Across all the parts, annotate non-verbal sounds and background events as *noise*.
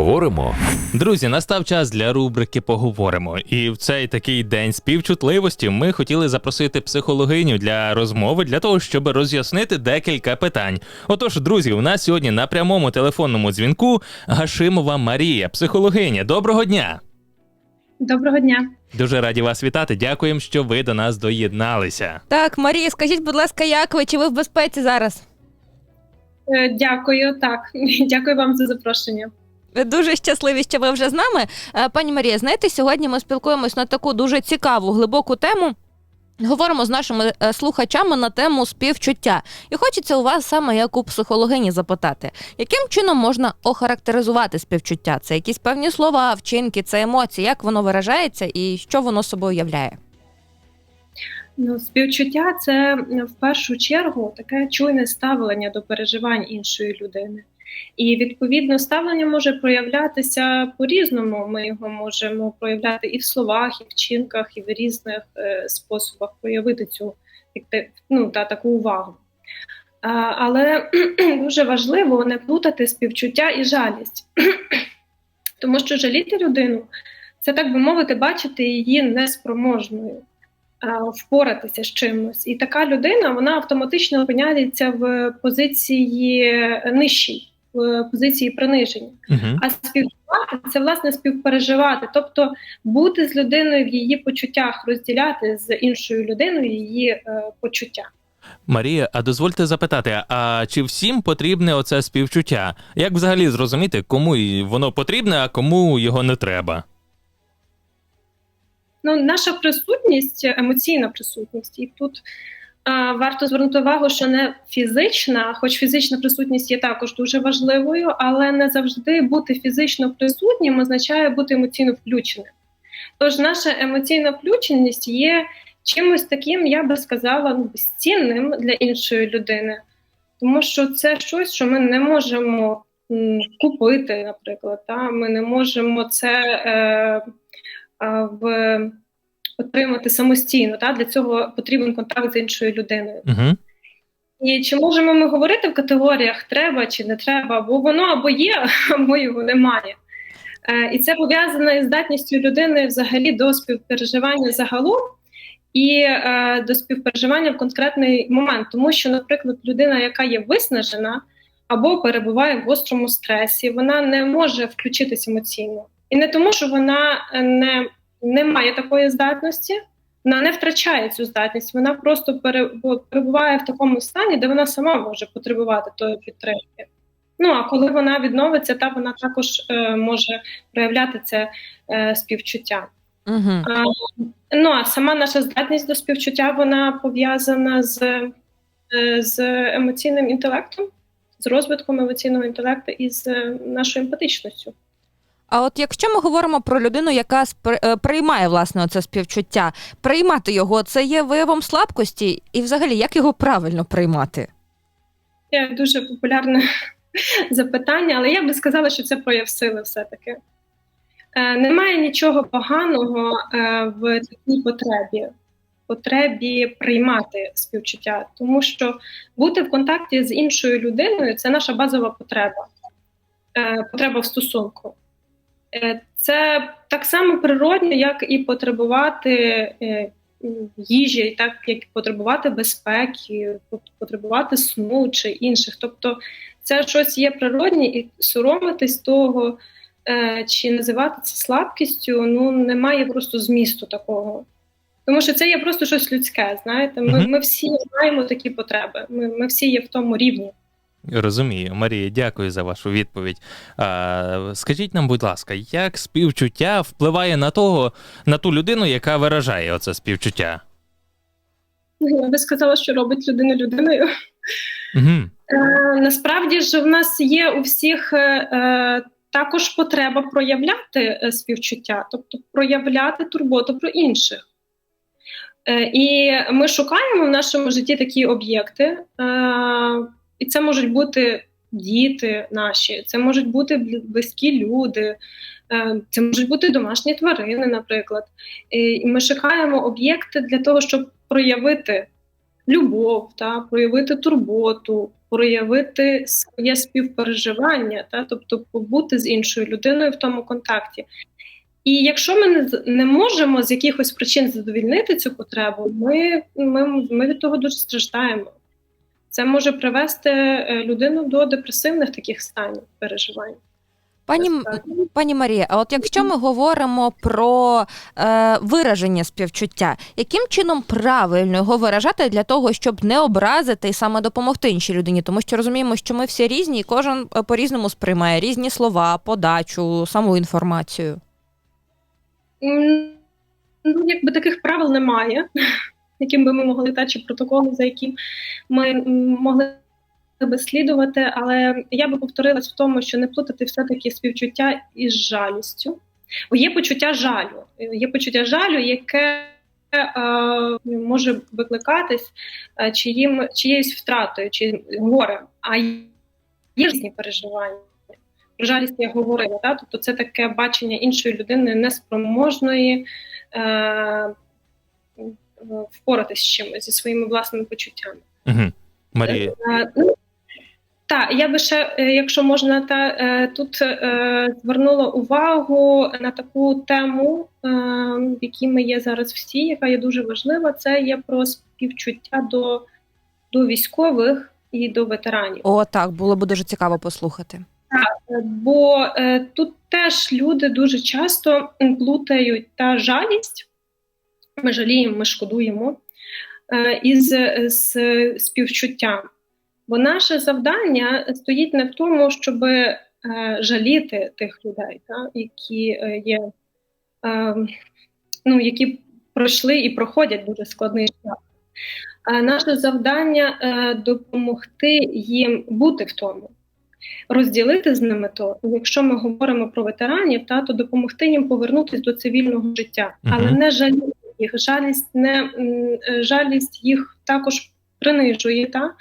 Поговоримо. Друзі, настав час для рубрики Поговоримо. І в цей такий день співчутливості ми хотіли запросити психологиню для розмови для того, щоб роз'яснити декілька питань. Отож, друзі, у нас сьогодні на прямому телефонному дзвінку Гашимова Марія, психологиня. Доброго дня! Доброго дня. Дуже раді вас вітати. Дякуємо, що ви до нас доєдналися. Так, Марія, скажіть, будь ласка, як ви? Чи ви в безпеці зараз? Е, Дякую, так. *laughs* Дякую вам за запрошення. Дуже щасливі, що ви вже з нами. Е, Пані Марія, знаєте, сьогодні ми спілкуємось на таку дуже цікаву, глибоку тему. Говоримо з нашими е, слухачами на тему співчуття. І хочеться у вас саме як у психологині запитати, яким чином можна охарактеризувати співчуття? Це якісь певні слова, вчинки, це емоції, як воно виражається і що воно собою являє? Ну, співчуття це в першу чергу таке чуйне ставлення до переживань іншої людини. І відповідно ставлення може проявлятися по-різному. Ми його можемо проявляти і в словах, і в вчинках, і в різних е, способах проявити цю ну, та, таку увагу. А, але *clears throat* дуже важливо не плутати співчуття і жалість, *clears throat* тому що жаліти людину це так би мовити, бачити її неспроможною впоратися з чимось. І така людина вона автоматично опиняється в позиції нижчій, позиції приниження. Угу. А співчувати це власне співпереживати, тобто бути з людиною в її почуттях, розділяти з іншою людиною її е, почуття. Марія, а дозвольте запитати, а чи всім потрібне оце співчуття? Як взагалі зрозуміти, кому воно потрібне, а кому його не треба? Ну, наша присутність, емоційна присутність, і тут варто звернути увагу, що не фізична, хоч фізична присутність є також дуже важливою, але не завжди бути фізично присутнім означає бути емоційно включеним. Тож наша емоційна включеність є чимось таким, я би сказала, ну, безцінним для іншої людини, тому що це щось, що ми не можемо купити, наприклад. Та? Ми не можемо це. Е, а, в отримати самостійно. Та? Для цього потрібен контакт з іншою людиною. Угу. І чи можемо ми говорити в категоріях треба чи не треба, бо воно або є, *laughs* або його немає. Е, І це пов'язане із здатністю людини взагалі до співпереживання загалом і е, до співпереживання в конкретний момент. Тому що, наприклад, людина, яка є виснажена або перебуває в гострому стресі, вона не може включитись емоційно. І не тому, що вона е, не, не має такої здатності, вона не втрачає цю здатність, вона просто перебуває в такому стані, де вона сама може потребувати тої підтримки. Ну а коли вона відновиться, та вона також е, може проявляти це е, співчуття. Угу. А, ну а сама наша здатність до співчуття вона пов'язана з, е, з емоційним інтелектом, з розвитком емоційного інтелекту і з е, нашою емпатичністю. А от якщо ми говоримо про людину, яка е, приймає власне це співчуття, приймати його це є виявом слабкості, і взагалі як його правильно приймати? Є дуже популярне *laughs* запитання, але я би сказала, що це прояв сили все-таки. Е, немає нічого поганого е, в такій потребі, потребі приймати співчуття, тому що бути в контакті з іншою людиною це наша базова потреба, потреба в стосунку. Е, це так само природньо, як і потребувати е, їжі, так як і потребувати безпеки, потребувати сну чи інших. Тобто це щось є природнє, і соромитись того е, чи називати це слабкістю, ну немає просто змісту такого. Тому що це є просто щось людське. Знаєте, ми, ми всі маємо такі потреби. Ми, ми всі є в тому рівні. Розумію, Марія, дякую за вашу відповідь. А, скажіть нам, будь ласка, як співчуття впливає на того, на ту людину, яка виражає оце співчуття? Я би сказала, що робить людину людиною. Угу. Е, насправді ж в нас є у всіх е, е, також потреба проявляти е, співчуття, тобто проявляти турботу про інших. Е, і ми шукаємо в нашому житті такі об'єкти, е, і це можуть бути діти наші, це можуть бути близькі люди, е, це можуть бути домашні тварини, наприклад. І ми шукаємо об'єкти для того, щоб проявити любов, та, проявити турботу, проявити своє співпереживання, та, тобто побути з іншою людиною в тому контакті. І якщо ми не, не можемо з якихось причин задовільнити цю потребу, ми, ми, ми від того дуже страждаємо. Це може привести е, людину до депресивних таких станів переживань. Пані, пані Марія, а от якщо ми говоримо про е, вираження співчуття, яким чином правильно його виражати для того, щоб не образити і саме допомогти іншій людині? Тому що розуміємо, що ми всі різні, і кожен е, по-різному сприймає різні слова, подачу, саму інформацію. Ну, якби таких правил немає, яким би ми могли та чи протоколи, за яким ми могли би слідувати, але я би повторилась в тому, що не плутати все-таки співчуття із жалістю. Бо є почуття жалю, є почуття жалю, яке е, може викликатись е, чиїм, чиєюсь втратою чи горем, а є різні переживання. Про жалість я говорила, та? тобто це таке бачення іншої людини неспроможної е, впоратися з чимось зі своїми власними почуттями. Угу. Марія, Е, Ну, так, я би ще, е, якщо можна, та е, тут е, звернула увагу на таку тему, е, в якій ми є зараз всі, яка є дуже важлива. Це є про співчуття до, до військових і до ветеранів. О, так було б дуже цікаво послухати. Е, Бо е, тут теж люди дуже часто плутають та жалість. Ми жаліємо, ми шкодуємо е, із з співчуттям. Бо наше завдання стоїть не в тому, щоб е, жаліти тих людей, та, які е, є, е, ну, які пройшли і проходять дуже складний шлях. Наше завдання допомогти їм бути в тому розділити з ними то, якщо ми говоримо про ветеранів, та то допомогти їм повернутися до цивільного життя, але не жаліти їх. Жалість не жалість їх також принижує, та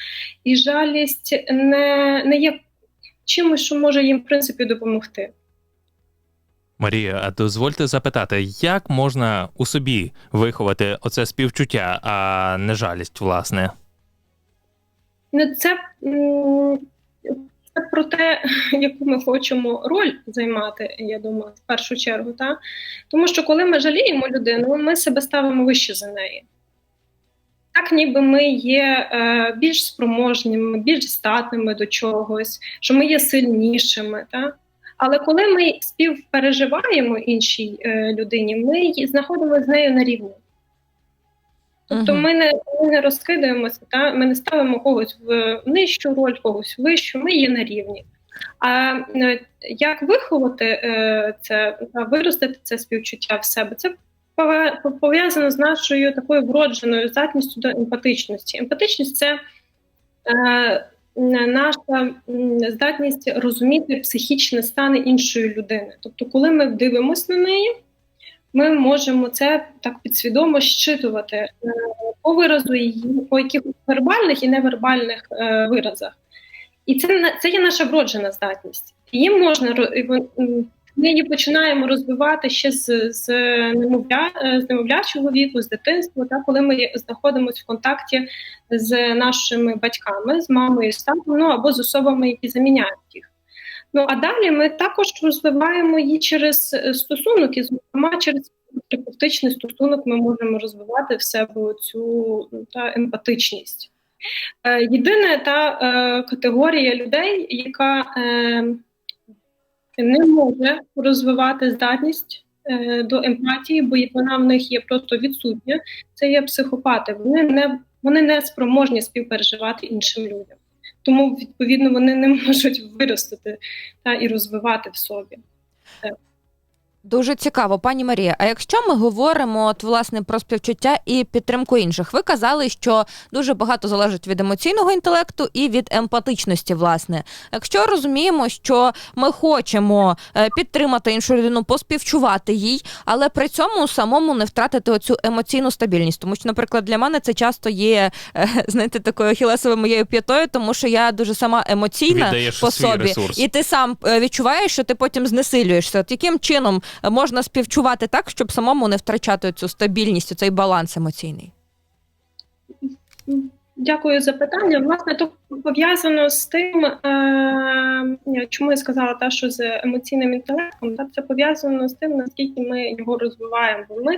і жалість не, не є чимось, що може їм в принципі допомогти. Марія, а дозвольте запитати, як можна у собі виховати оце співчуття, а не жалість, власне? Ну, це про те, яку ми хочемо роль займати, я думаю, в першу чергу. Та? Тому що коли ми жаліємо людину, ми себе ставимо вище за неї. Так, ніби ми є е, більш спроможними, більш здатними до чогось, що ми є сильнішими. Та? Але коли ми співпереживаємо іншій е, людині, ми знаходимося з нею на рівні. Тобто ми не, ми не розкидаємося, та ми не ставимо когось в нижчу роль, когось вищу, ми є на рівні. А е, як виховати е, це та виростити це співчуття в себе? Це пов'язано з нашою такою вродженою здатністю до емпатичності. Емпатичність це е, наша здатність розуміти психічні стани іншої людини. Тобто, коли ми дивимося на неї, ми можемо це так підсвідомо щитувати е, по виразу її, по якихось вербальних і невербальних е, виразах. І це це є наша вроджена здатність. Її можна ми її починаємо розвивати ще з, з немовля е, з немовлячого віку, з дитинства, та коли ми знаходимося в контакті з нашими батьками, з мамою, з татом, ну або з особами, які заміняють їх. Ну а далі ми також розвиваємо її через е, стосунок, і зокрема через терапевтичний стосунок ми можемо розвивати в себе цю та емпатичність. Е, єдина та е, категорія людей, яка е, не може розвивати здатність е, до емпатії, бо вона в них є просто відсутня. Це є психопати. Вони не вони не спроможні співпереживати іншим людям. Тому відповідно вони не *laughs* можуть виростити та і розвивати в собі. Дуже цікаво, пані Марія. А якщо ми говоримо от власне про співчуття і підтримку інших, ви казали, що дуже багато залежить від емоційного інтелекту і від емпатичності. Власне, якщо розуміємо, що ми хочемо е, підтримати іншу людину, поспівчувати їй, але при цьому самому не втратити оцю емоційну стабільність, тому що, наприклад, для мене це часто є е, *laughs* знаєте, такою хілесовою моєю п'ятою, тому що я дуже сама емоційна Віддаєш по собі, ресурс. і ти сам е, відчуваєш, що ти потім знесилюєшся. От яким чином можна співчувати так, щоб самому не втрачати цю стабільність, цей баланс емоційний? Дякую за питання. Власне, то пов'язано з тим, е, чому я сказала та, що з емоційним інтелектом, та це пов'язано з тим, наскільки ми його розвиваємо. Бо ми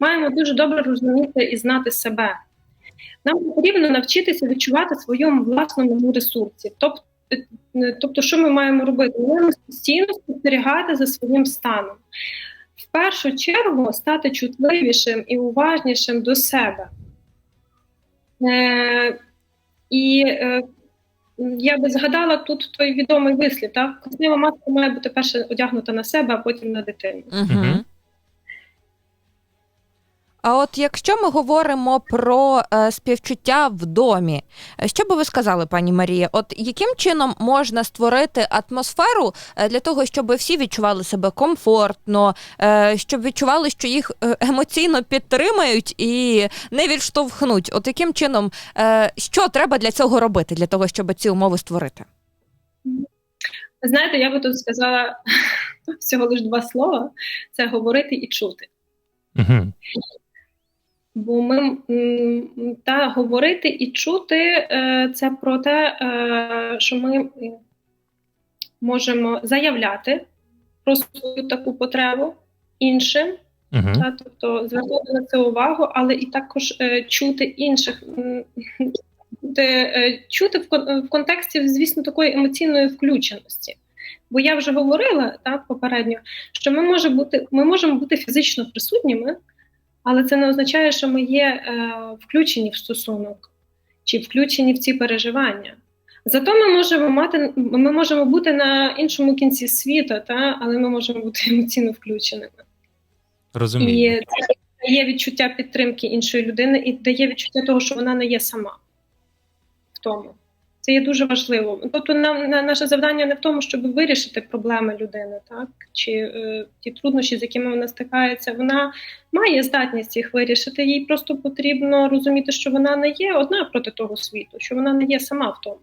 маємо дуже добре розуміти і знати себе. Нам потрібно навчитися відчувати своєму власному ресурсі. Тобто, тобто, що ми маємо робити? Ми маємо постійно спостерігати за своїм станом. В першу чергу стати чутливішим і уважнішим до себе. Е, і е, я би згадала тут той відомий вислів, так? Красива маска має бути перше одягнута на себе, а потім на дитину. Угу. А от якщо ми говоримо про е, співчуття в домі, е, що би ви сказали, пані Марія? От яким чином можна створити атмосферу е, для того, щоб всі відчували себе комфортно, е, щоб відчували, що їх е, емоційно підтримають і не відштовхнуть? От яким чином, е, що треба для цього робити, для того, щоб ці умови створити? Знаєте, я би тут сказала *laughs* всього лише два слова: це говорити і чути. Угу. Бо ми та говорити і чути е, це про те, е, що ми можемо заявляти про свою таку потребу іншим, Угу. та, тобто звертати на це увагу, але і також е, чути інших. Чути, в контексті, звісно, такої емоційної включеності. Бо я вже говорила так, попередньо, що ми, може бути, ми можемо бути фізично присутніми, але це не означає, що ми є е, включені в стосунок чи включені в ці переживання. Зато ми можемо мати, ми можемо бути на іншому кінці світу, та, але ми можемо бути *laughs* емоційно включеними. Розумію. І це дає відчуття підтримки іншої людини і дає відчуття того, що вона не є сама в тому. Це є дуже важливо. Тобто, нам на- наше завдання не в тому, щоб вирішити проблеми людини, так чи е, ті труднощі, з якими вона стикається. Вона має здатність їх вирішити. Їй просто потрібно розуміти, що вона не є одна проти того світу, що вона не є сама в тому.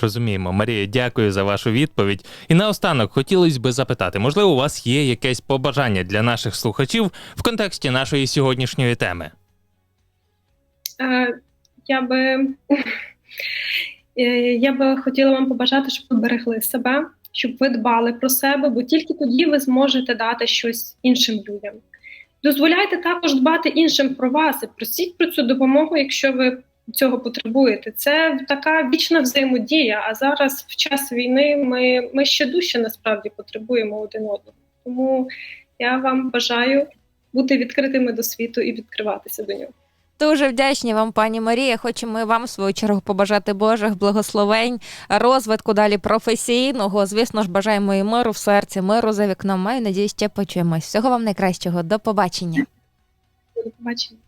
Розуміємо. Марія, дякую за вашу відповідь. І наостанок хотілося би запитати, можливо, у вас є якесь побажання для наших слухачів в контексті нашої сьогоднішньої теми? Е, я би я би хотіла вам побажати, щоб ви берегли себе, щоб ви дбали про себе, бо тільки тоді ви зможете дати щось іншим людям. Дозволяйте також дбати іншим про вас і просіть про цю допомогу, якщо ви цього потребуєте. Це така вічна взаємодія. А зараз, в час війни, ми, ми ще дужче насправді потребуємо один одного. Тому я вам бажаю бути відкритими до світу і відкриватися до нього. Дуже вдячні вам, пані Марія. Хочемо і вам в свою чергу побажати Божих благословень, розвитку далі професійного. Звісно ж, бажаємо і миру в серці, миру за вікном. Маю надію, ще почуємось. Всього вам найкращого. До побачення. До побачення.